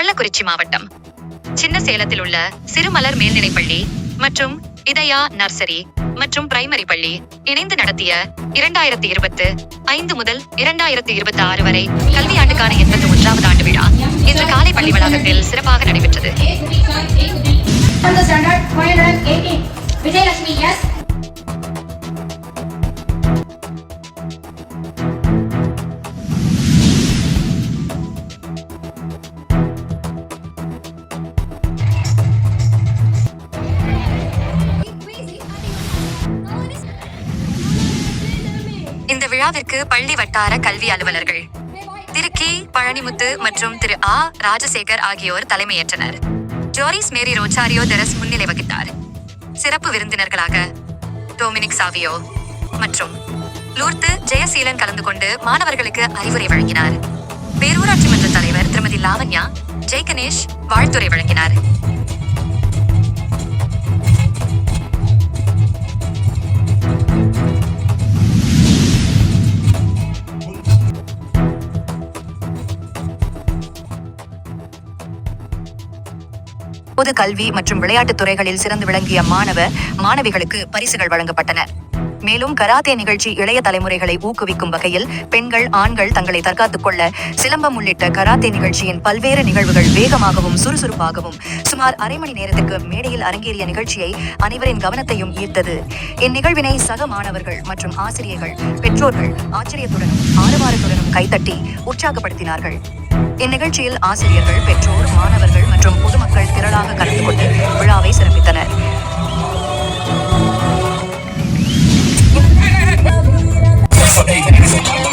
கள்ளக்குறிச்சி மாவட்டம். சின்ன சேலத்தில் உள்ள சிறுமலர் மேல்நிலைப்பள்ளி மற்றும் இதயா நர்சரி மற்றும் பிரைமரி பள்ளி இணைந்து நடத்திய இரண்டாயிரத்தி இருபத்து ஐந்து முதல் இரண்டாயிரத்தி இருபத்தி ஆறு வரை கல்வியாண்டுக்கான எண்பத்தி ஒன்றாவது ஆண்டு விழா இன்று காலை பள்ளி வளாகத்தில் சிறப்பாக நடைபெற்றது. இந்த விழாவிற்கு பள்ளி வட்டார கல்வி அலுவலர்கள் திரு கே பழனிமுத்து மற்றும் திரு ஆ. ராஜசேகர் ஆகியோர் தலைமையேற்றனர். ஜோரிஸ் மேரி ரோச்சாரியோ தெரஸ் முன்னிலை வகித்தார். சிறப்பு விருந்தினர்களாக டொமினிக் சாவியோ மற்றும் லூர்த்து ஜெயசீலன் கலந்து கொண்டு மாணவர்களுக்கு அறிவுரை வழங்கினார். பேரூராட்சி மன்ற தலைவர் திருமதி லாவண்யா ஜெய்கணேஷ் வாழ்த்துரை வழங்கினார். பொது கல்வி மற்றும் விளையாட்டுத் துறைகளில் சிறந்து விளங்கிய மாணவ மாணவிகளுக்கு பரிசுகள் வழங்கப்பட்டன. மேலும் கராத்தே நிகழ்ச்சி இளைய தலைமுறைகளை ஊக்குவிக்கும் வகையில் பெண்கள் ஆண்கள் தங்களை தற்காத்துக் கொள்ள சிலம்பம் உள்ளிட்ட கராத்தே நிகழ்ச்சியின் பல்வேறு நிகழ்வுகள் வேகமாகவும் சுறுசுறுப்பாகவும் சுமார் அரை மணி நேரத்திற்கு மேடையில் அரங்கேறிய நிகழ்ச்சியை அனைவரின் கவனத்தையும் ஈர்த்தது. இந்நிகழ்வினை சக மாணவர்கள் மற்றும் ஆசிரியர்கள் பெற்றோர்கள் ஆச்சரியத்துடனும் ஆரவாரத்துடனும் கைத்தட்டி உற்சாகப்படுத்தினார்கள். இந்நிகழ்ச்சியில் ஆசிரியர்கள் பெற்றோர் மாணவர்கள் மற்றும் பொதுமக்கள் திரளாக கலந்து கொண்டு விழாவை சிறப்பித்தனர். Yeah.